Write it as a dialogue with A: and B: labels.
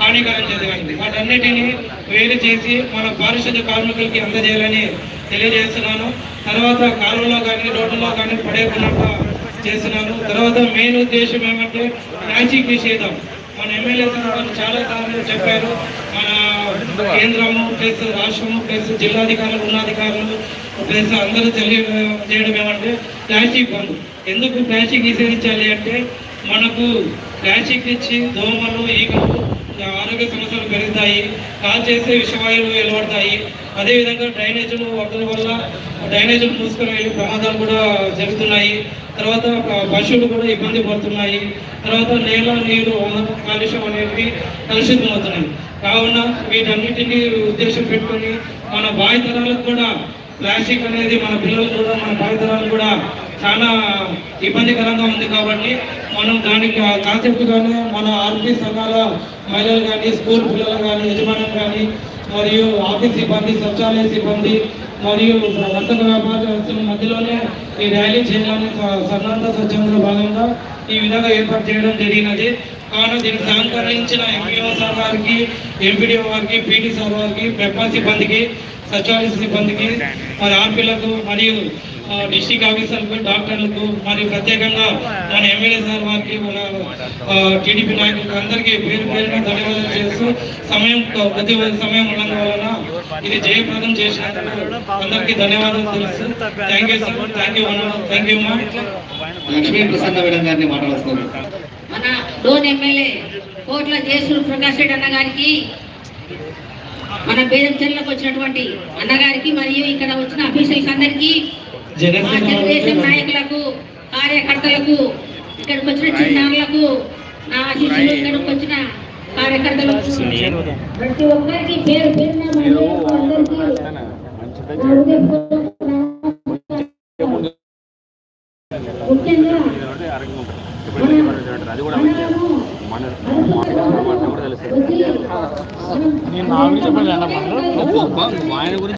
A: హానికరం జరగండి వాటన్నిటిని వేరు చేసి మన పారిశుద్ధ్య కార్మికులకి అందజేయాలని తెలియజేస్తున్నాను. తర్వాత కాలువలో కానీ రోడ్లలో కానీ పడేయకుండా చేస్తున్నాను. తర్వాత మెయిన్ ఉద్దేశం ఏమంటే ప్లాస్టిక్ నిషేధం. మన ఎమ్మెల్యే గారు చాలా సార్లు చెప్పారు. మన కేంద్రము ప్లస్ రాష్ట్రము ప్లస్ జిల్లాధికారులు ఉన్నతాధికారులు ప్లస్ అందరూ తెలియ చేయడం ఏమంటే ప్లాస్టిక్ బంద్ ఎందుకు ప్లాస్టిక్ నిషేధించాలి అంటే మనకు ప్లాస్టిక్ ఇచ్చి దోమలు ఈగలు ఆరోగ్య సమస్యలు పెరుగుతాయి. కాల్ చేసే విషవాయువులు వెలువడతాయి. అదేవిధంగా డ్రైనేజీలు వరదల వల్ల డ్రైనేజీలు మూసుకొని వెళ్ళి ప్రమాదాలు కూడా జరుగుతున్నాయి. తర్వాత పశువులు కూడా ఇబ్బంది పడుతున్నాయి. తర్వాత నేల నీరు కాలుష్యం అనేవి కలుషితం అవుతున్నాయి కావున వీటన్నిటిని ఉద్దేశం పెట్టుకొని మన భావితరాలకు కూడా ప్లాస్టిక్ అనేది మన పిల్లలు కూడా మన భావితరాలు కూడా చాలా ఇబ్బందికరంగా ఉంది కాబట్టి మనం దానికి కాన్సెప్ట్ కానీ మన ఆర్పీ సంఘాల మహిళలు కానీ స్కూల్ పిల్లలు కానీ యజమానులు కానీ మరియు ఆఫీస్ సిబ్బంది శౌచాలయ సిబ్బంది మరియు వర్తక వ్యాపారస్తుల మధ్యలోనే ఈ ర్యాలీ చేయాలని స- సన్నద్ధ స్వచ్ఛంలో భాగంగా ఈ విధంగా ఏర్పాటు చేయడం జరిగినది. కావున దీనికి సహకరించిన ఎంపీఓ సార్ వారికి ఎంపీడీఓ వారికి పీటీ సార్ వారికి పెప్పా సిబ్బందికి సచివాలయ సిబ్బందికి మరి ఆర్పీలకు మరియు ఆ, డిస్ట్రిక్ట్ ఆఫీసర్లకు డాక్టర్లకు మరియు ప్రత్యేకంగా మన ఎమ్మెల్యే సార్ వారికి మన టీడీపీ నాయకులకు అందరికీ పేరు పేరున ధన్యవాదాలు చేస్తూ సమయం ప్రతి సమయం ఉన్నందు వలన ఇది జయప్రదం చేసినందుకు అందరికీ ధన్యవాదాలు తెలుసు thank you sir thank you thank you మా
B: లక్ష్మీ ప్రసన్న మేడం గారిని మాట్లాడుతున్నారు
C: మన డోన్ ఎమ్మెల్యే కోట్ల జయసూర్ ప్రకాష్ రెడ్డి అన్న గారికి మన బేదం చెల్లకు వచ్చినటువంటి అన్నగారికి మరియు ఇక్కడ వచ్చిన అఫీషియల్స్ అందరికీ తెలుగుదేశం నాయకులకు కార్యకర్తలకు ఇక్కడికి వచ్చిన చిన్నారులకు నా ఆశీస్సులు ఇక్కడికి వచ్చిన కార్యకర్తలకు. ప్రతి ఒక్కరికి పేరు పేరున. ముఖ్యంగా
D: నేను నా గురించి చెప్పలేదు అన్న మనలో ఆయన గురించి